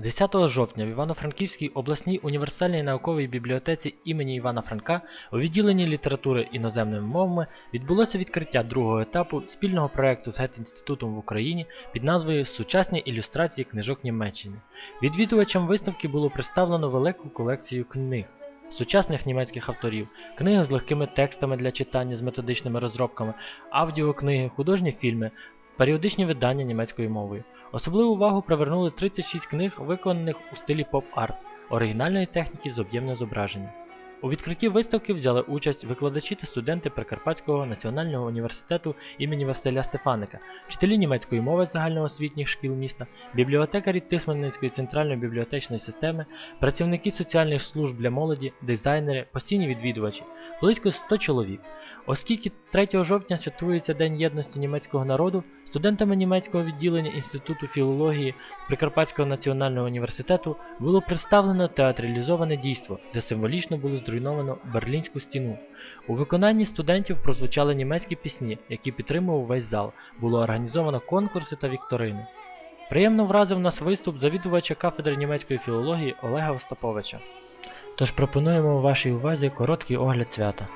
10 жовтня в Івано-Франківській обласній універсальній науковій бібліотеці імені Івана Франка у відділенні літератури іноземними мовами відбулося відкриття другого етапу спільного проекту з Гет-інститутом в Україні під назвою Сучасні ілюстрації книжок Німеччини. Відвідувачам виставки було представлено велику колекцію книг. Сучасних німецьких авторів, книги з легкими текстами для читання з методичними розробками, аудіокниги, художні фільми, періодичні видання німецькою мовою. Особливу увагу привернули 36 книг, виконаних у стилі поп-арт, оригінальної техніки з об'ємного зображення. У відкритті виставки взяли участь викладачі та студенти Прикарпатського національного університету імені Василя Стефаника, вчителі німецької мови загальноосвітніх шкіл міста, бібліотекарі Тисменницької центральної бібліотечної системи, працівники соціальних служб для молоді, дизайнери, постійні відвідувачі, близько 100 чоловік. Оскільки 3 жовтня святкується День єдності німецького народу, студентами німецького відділення Інституту філології Прикарпатського національного університету було представлено театралізоване дійство, де символічно було зруйновано Берлінську стіну. У виконанні студентів прозвучали німецькі пісні, які підтримував весь зал. Було організовано конкурси та вікторини. Приємно вразив нас виступ завідувача кафедри німецької філології Олега Остаповича. Тож пропонуємо вашій увазі короткий огляд свята.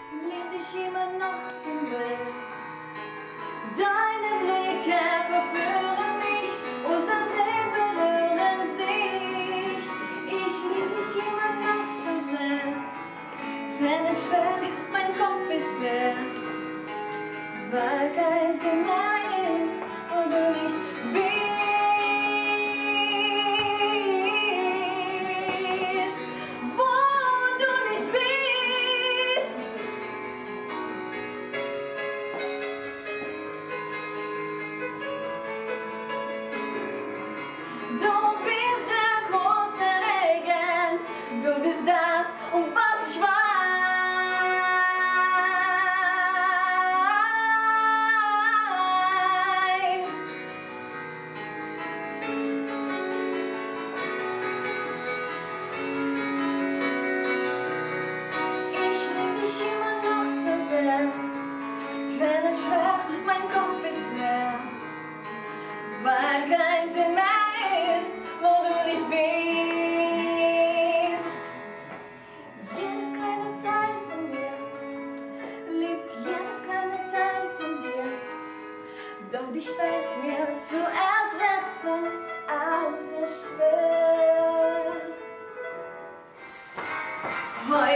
Schwer, mein Kopf ist leer. Weil kein Sinn mehr ist, wo du nicht bist.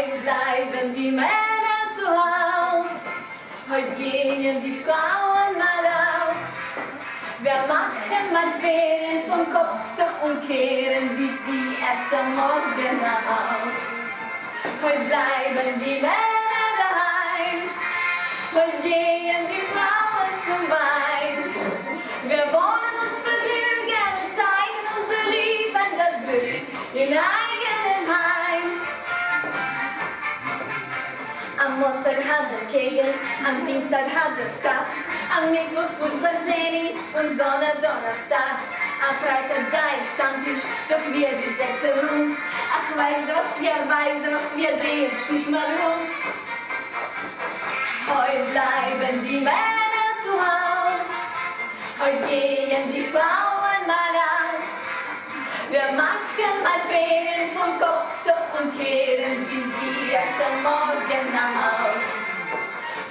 Heute bleiben die Männer zu Haus, heute gehen die Frauen mal aus. Wir machen mal Ferien vom Kopftuch und kehren bis wie erst am Morgen Haus. Heute bleiben die Männer daheim, heute gehen die Frauen zum Wein. Wir wollen uns vergnügen zeigen unser Leben, das Glück Am Montag er Kegel, am Dienstag hat er Skat, am Mittwoch Fußballtraining und Sonntag Donnerstag. Am Freitag da ist Stammtisch, doch wir, wir setzen rum. Ach, weißt du was, ja, weißt du was, wir drehen Schnitt mal rum. Heute bleiben die Männer zu Haus, heute gehen die Frauen mal aus. Wir machen mal Ferien vom Kopftuch und kehren bis wie erst am Morgen Haus.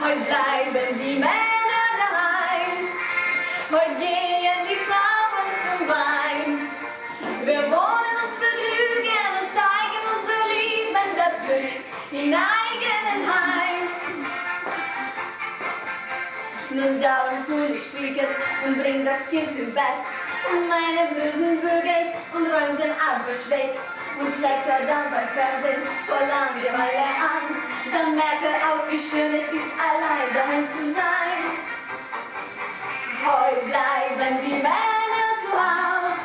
Heute bleiben die Männer daheim, heute gehen die Frauen zum Wein. Wir wollen uns vergnügen und zeigen unser Leben, das Glück in eigenem Heim. Nun dauernd hol ich Schwiegert und bring das Kind im Bett. Und meine Blüten bügelt und räumt den Abwasch. Und schlägt er dann beim Fernsehen vor Langeweile an. Dann merkt er auch, wie schön es ist, allein daheim zu sein. Heute bleiben die Männer zu Haus.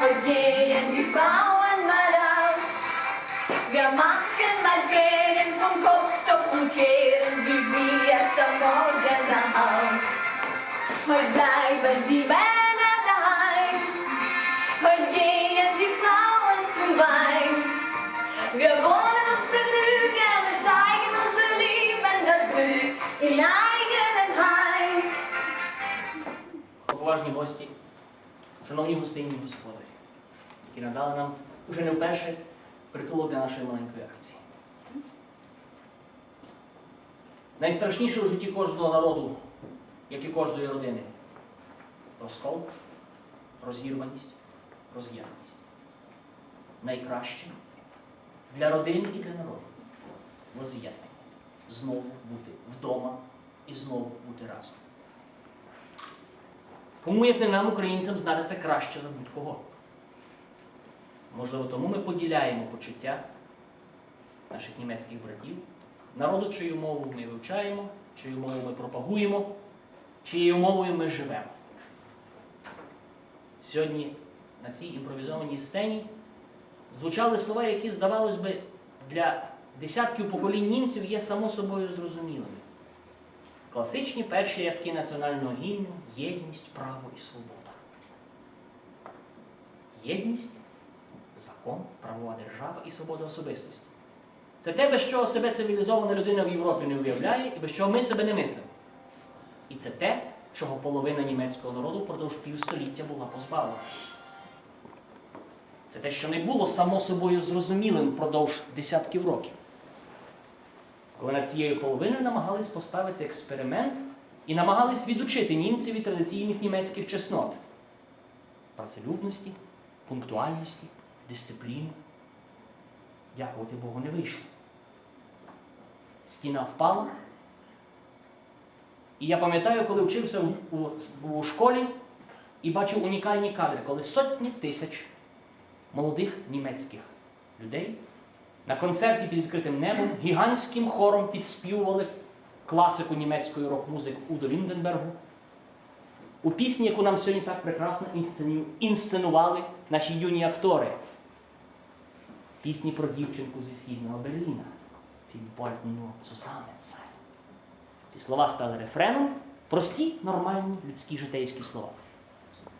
Heute gehen die Frauen mal raus. Wir machen mal Ferien vom Kopftuch und kehren wie sie erst am Morgen nach Haus. Heute bleiben die Männer шановні гостинні господарі, які надали нам уже не вперше притулок для нашої маленької акції. Найстрашніше у житті кожного народу, як і кожної родини розкол, розірваність, роз'єднаність. Найкраще для родини і для народу воз'єднання. Знову бути вдома і знову бути разом. Кому, як не нам, українцям, знати це краще за будь-кого. Можливо, тому ми поділяємо почуття наших німецьких братів, народу, чию мову ми вивчаємо, чию мову ми пропагуємо, чиєю мовою ми живемо. Сьогодні на цій імпровізованій сцені звучали слова, які, здавалось би, для десятків поколінь німців є само собою зрозумілими. Класичні перші рядки національного гімну єдність, право і свобода. Єдність, закон, правова держава і свобода особистості. Це те, без чого себе цивілізована людина в Європі не уявляє і без чого ми себе не мислимо. І це те, чого половина німецького народу впродовж півстоліття була позбавлена. Це те, що не було само собою зрозумілим впродовж десятків років. Коли над цією половиною намагались поставити експеримент і намагались відучити німців від традиційних німецьких чеснот працелюбності, пунктуальності, дисципліни. Дякувати Богу, не вийшло. Стіна впала. І я пам'ятаю, коли вчився у, у, у школі і бачив унікальні кадри, коли сотні тисяч молодих німецьких людей на концерті під відкритим небом гігантським хором підспівували класику німецької рок-музики Удо Лінденбергу. У пісні, яку нам сьогодні так прекрасно інсценували наші юні актори. Пісні про дівчинку зі східного Берліна. Фільбольтну Цусаменсай. Ці слова стали рефреном. Прості, нормальні людські житейські слова.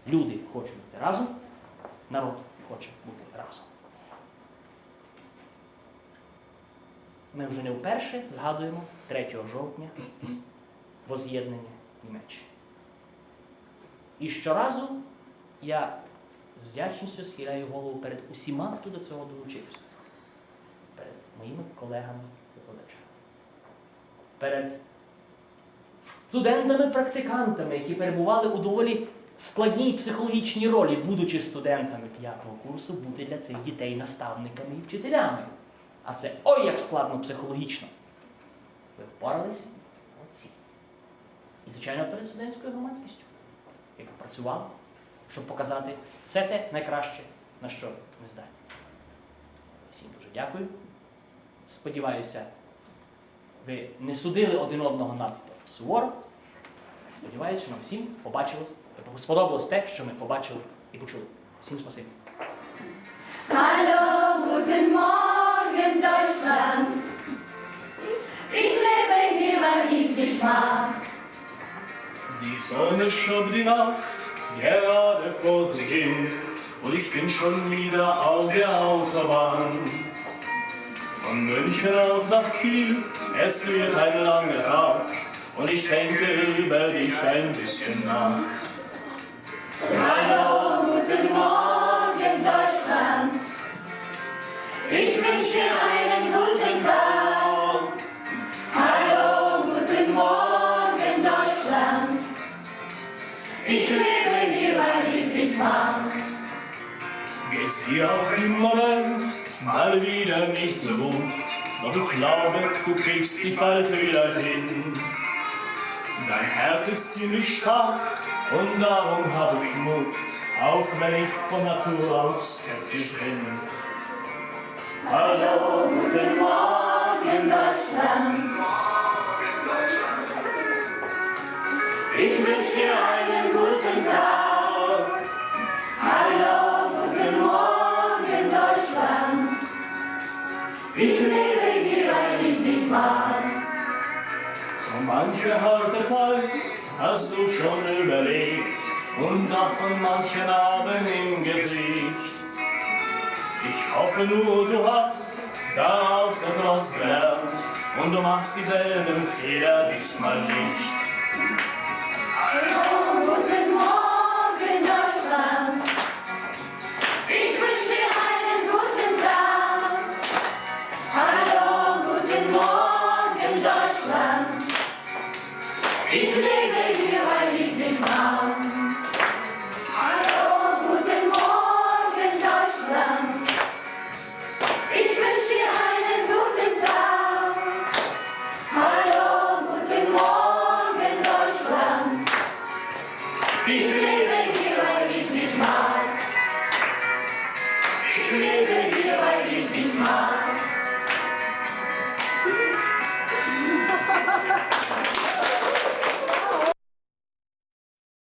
Люди хочуть бути разом, народ хоче бути разом. Ми вже не вперше згадуємо 3 жовтня воз'єднання Німеччини. І щоразу я з вдячністю схиляю голову перед усіма, хто до цього долучився. Перед моїми колегами-викладачами. Перед студентами-практикантами, які перебували у доволі складній психологічній ролі, будучи студентами п'ятого курсу, бути для цих дітей наставниками і вчителями. А це ой як складно психологічно. Ви впорались молодці. І, звичайно, перед студентською громадськістю, яка працювала, щоб показати все те найкраще, на що ми здатні. Всім дуже дякую. Сподіваюся, ви не судили один одного надто суворо. Сподіваюся, що нам всім побачилось, сподобалось те, що ми побачили і почули. Всім спасибі. Hallo, guten Morgen, Deutschland. Ich lebe hier, weil ich dich mag. Die Sonne schob die Nacht gerade vor sich hin und ich bin schon wieder auf der Autobahn. Von München auf nach Kiel, es wird ein langer Tag und ich denke über dich ein bisschen nach. Hallo, guten Morgen, Geht's dir auch im Moment mal wieder nicht so gut, doch ich glaube, du kriegst dich bald wieder hin. Dein Herz ist ziemlich stark und darum habe ich Mut, auch wenn ich von Natur aus skeptisch bin. Hallo, Guten Morgen, Deutschland. Ich wünsche dir einen manche harte Zeit hast du schon überlegt und davon manchen Abend im. Ich hoffe nur, du hast daraus etwas gelernt und du machst dieselben Fehler diesmal nicht.